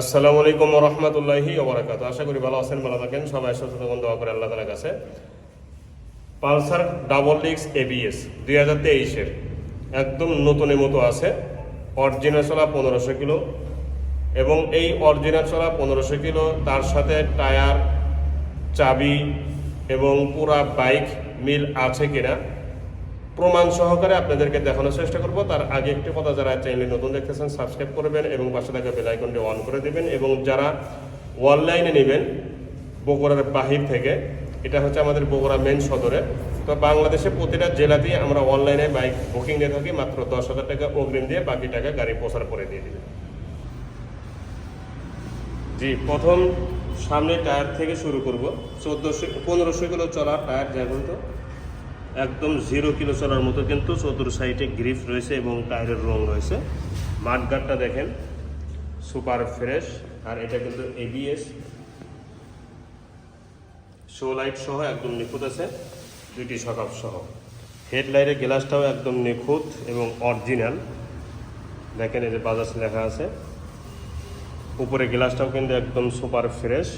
আসসালামু আলাইকুম রহমতুল্লাহি ওবরাকাত আশা করি ভালো আছেন, ভালো থাকেন। সবাই সুস্থ থাকুন, দোয়া করে আল্লাহ তালার কাছে। পালসার ডাবল ডিক্স এবিএস দুই হাজার তেইশের একদম নতুনের মতো আছে। অরিজিনাল চলা পনেরোশো কিলো এবং এই অরিজিনাল চলা পনেরোশো কিলো, তার সাথে টায়ার, চাবি এবং পুরা বাইক মিল আছে কিনা প্রমাণ সহকারে আপনাদেরকে দেখানোর চেষ্টা করব। তার আগে একটি কথা যারা চ্যানেলে নতুন দেখতেছেন সাবস্ক্রাইব করবেন এবং পাশে থাকা বেল আইকনটি অন করে দেবেন এবং যারা অনলাইনে নেবেন, বগুড়ার বাহির থেকে, এটা হচ্ছে আমাদের বগুড়া মেন সদরে। তো বাংলাদেশে প্রতিটা জেলাতেই আমরা অনলাইনে বাইক বুকিং দিয়ে থাকি, মাত্র দশ হাজার টাকা অগ্রিম দিয়ে বাকি টাকা গাড়ি প্রচার করে দিয়ে দিবেন। জি, প্রথম সামনে টায়ার থেকে শুরু করব। চোদ্দোশো, পনেরোশো কিলো চলা টায়ার দেখুন তো একদম জিরো কিলো চলার মতো কিন্তু চতুর সাইডে গ্রিপ রয়েছে এবং টায়ারের রং রয়েছে। মাঠগাটটা দেখেন সুপার ফ্রেশ আর এটা কিন্তু এবিএস শো লাইট সহ একদম নিখুঁত আছে, দুইটি সকাপ সহ। হেডলাইটের গ্লাসটাও একদম নিখুঁত এবং অরিজিনাল দেখেন যে বাজাজ লেখা আছে। উপরে গ্লাসটাও কিন্তু একদম সুপার ফ্রেশ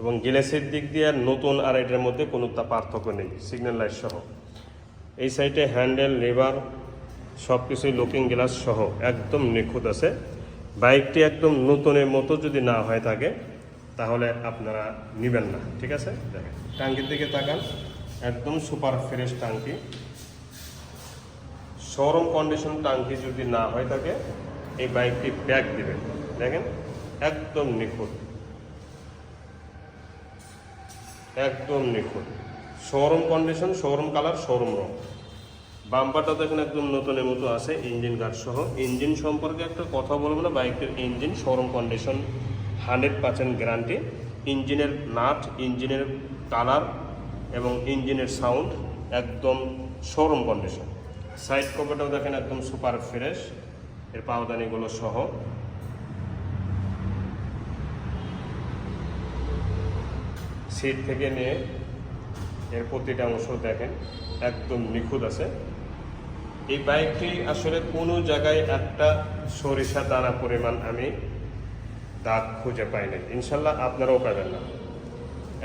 এবং গ্লাসের দিক দিয়ে নতুন আর এটার মধ্যে কোনো পার্থক্য নেই সিগন্যাল লাইট সহ। এই সাইডে হ্যান্ডেল লেবার সব কিছুই লুকিং গ্লাস সহ একদম নিখুঁত আছে। বাইকটি একদম নতুনের মতো যদি না হয়ে থাকে, তাহলে আপনারা নেবেন না, ঠিক আছে? দেখেন টাঙ্কির দিকে তাকান, একদম সুপার ফ্রেশ টাঙ্কি শোরুম কন্ডিশন টাঙ্কি যদি না হয়ে থাকে, এই বাইকটি ব্যাগ দিবেন, দেখেন? একদম নিখুঁত। একদম নিখুঁত। Showroom condition showroom colour showroom রং। বাম্পারটা দেখেন একদম নতুনের মতো আছে ইঞ্জিন গার্ড সহ। ইঞ্জিন সম্পর্কে একটা কথা বলব না বাইকটির engine showroom condition hundred percent guarantee ইঞ্জিনের নাট ইঞ্জিনের কালার এবং ইঞ্জিনের সাউন্ড একদম শোরুম কন্ডিশন সাইড কভারটাও দেখেন একদম সুপার ফ্রেশ এর পাওদানিগুলো সহ। সিট থেকে নিয়ে এর প্রতিটা অংশ দেখেন, একদম নিখুঁত আছে। এই বাইকটি আসলে কোনো জায়গায় একটা সরিষা দানা পরিমাণ আমি দাগ খুঁজে পাই নাই। ইনশাল্লাহ আপনারাও পাবেন না।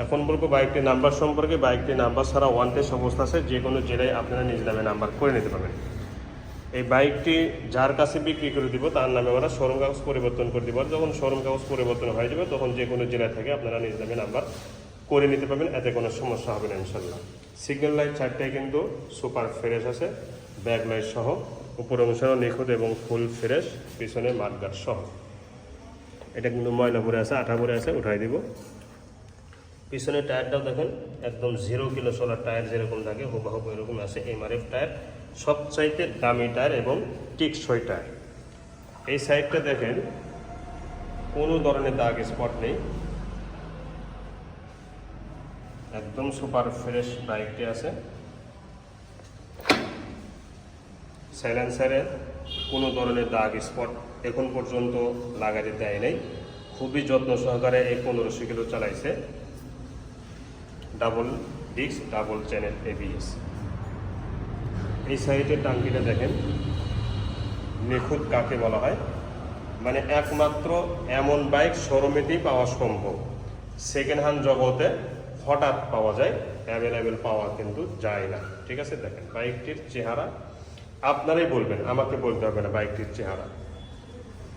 এখন বলব বাইকটির নাম্বার সম্পর্কে বাইকটির নাম্বার ছাড়া ওয়ান টেস্ট অবস্থা আছে, যে কোনো জেলায় আপনারা নিজ নামে নাম্বার করে নিতে পারবেন। এই বাইকটি যার কাছে বিক্রি করে দিব, তার নামে আমরা শোরুম কাগজ পরিবর্তন করে দিব। যখন শোরুম কাগজ পরিবর্তন হয়ে যাবে, তখন যে কোনো জেলা থেকে আপনারা নিজ নামে নাম্বার করে নিতে পারবেন, এতে কোনো সমস্যা হবে না ইনশাল্লাহ সিগন্যাল লাইট চারটায় কিন্তু সুপার ফ্রেশ আছে ব্যাক লাইট সহ। উপর অংশও নিখুঁত এবং ফুল ফ্রেশ পিছনে মাঠগাট সহ। এটা কিন্তু ময়লা ভরে আছে, আঠা ভরে আছে, উঠাই দিব। পিছনে টায়ারটাও দেখেন, একদম জিরো কিলো সোলার টায়ার যেরকম থাকে হুবাহুব এরকম আছে এমআরএফ টায়ার সবচাইতে দামি টায়ার এবং টিকসই টায়ার এই সাইডটা দেখেন, কোনো ধরনের দাগ স্পট নেই। একদম সুপার ফ্রেশ বাইকটি আছে। সাইলেন্সারের কোনো ধরনের দাগ স্পট এখন পর্যন্ত লাগাতে দেয় নাই। খুবই যত্ন সহকারে এই পনেরোশো কিলো চালাইছে। Double disc, double channel ABS এই সাইডের টাঙ্কিটা দেখেন, নিখুঁত কাকে বলা হয়। মানে একমাত্র এমন বাইক শোরুমেতেই পাওয়া সম্ভব। সেকেন্ড হ্যান্ড জগতে হঠাৎ পাওয়া যায় অ্যাভেলেবেল পাওয়া কিন্তু যায় না। ঠিক আছে, দেখেন, বাইকটির চেহারা, আপনারাই বলবেন, আমাকে বলতে হবে না বাইকটির চেহারা।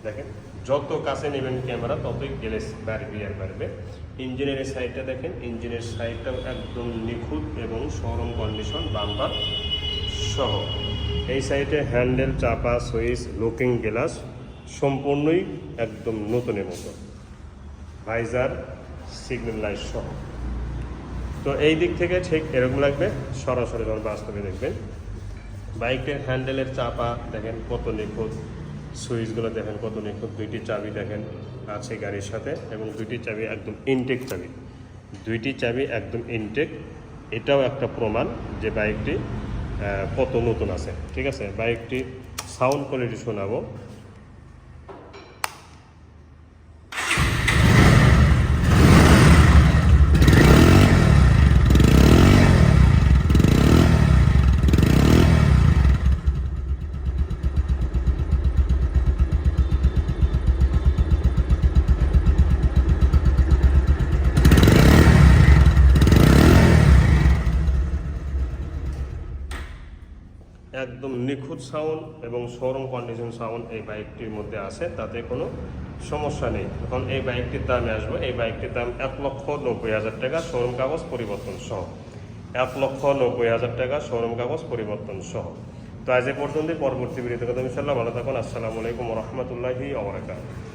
দেখেন, যত কাছে নেবেন ক্যামেরা, ততই গ্লেস বাড়বে, আর বাড়বে। ইঞ্জিনের সাইডটা দেখেন, ইঞ্জিনের সাইডটাও একদম নিখুঁত এবং শোরুম কন্ডিশন বাম্পার সহ। এই সাইডে হ্যান্ডেল চাপা সুইচ লুকিং গ্লাস সম্পূর্ণই একদম নতুনের মতো। ভাইজার সিগন্যাল লাইট সহ। তো এই দিক থেকে ঠিক এরকম লাগবে। সরাসরি যখন বাস্তবে দেখবেন। বাইকের হ্যান্ডেলের চাপা, দেখেন কত নিখুঁত। সুইচগুলো দেখেন কত নিখুঁত। দুইটি চাবি দেখেন আছে গাড়ির সাথে এবং দুইটি চাবি একদম ইনটেক চাবি। দুইটি চাবি একদম ইনটেক এটাও একটা প্রমাণ যে বাইকটি কত নতুন আছে। ঠিক আছে? বাইকটি সাউন্ড কোয়ালিটি শোনাবো। একদম নিখুঁত সাউন্ড এবং শোরুম কন্ডিশন সাউন্ড এই বাইকটির মধ্যে আছে, তাতে কোনো সমস্যা নেই। এখন এই বাইকটির দামে আসবে, এই বাইকটির দাম এক লক্ষ নব্বই হাজার টাকা শোরুম কাগজ পরিবর্তন সহ। এক লক্ষ নব্বই হাজার টাকা শোরুম কাগজ পরিবর্তন সহ। তো আজ এ পর্যন্ত পরবর্তী বিরতি কথা ইনশাল্লাহ ভালো থাকুন, আসসালামু আলাইকুম রহমতুল্লাহি ওবরাকাতুহু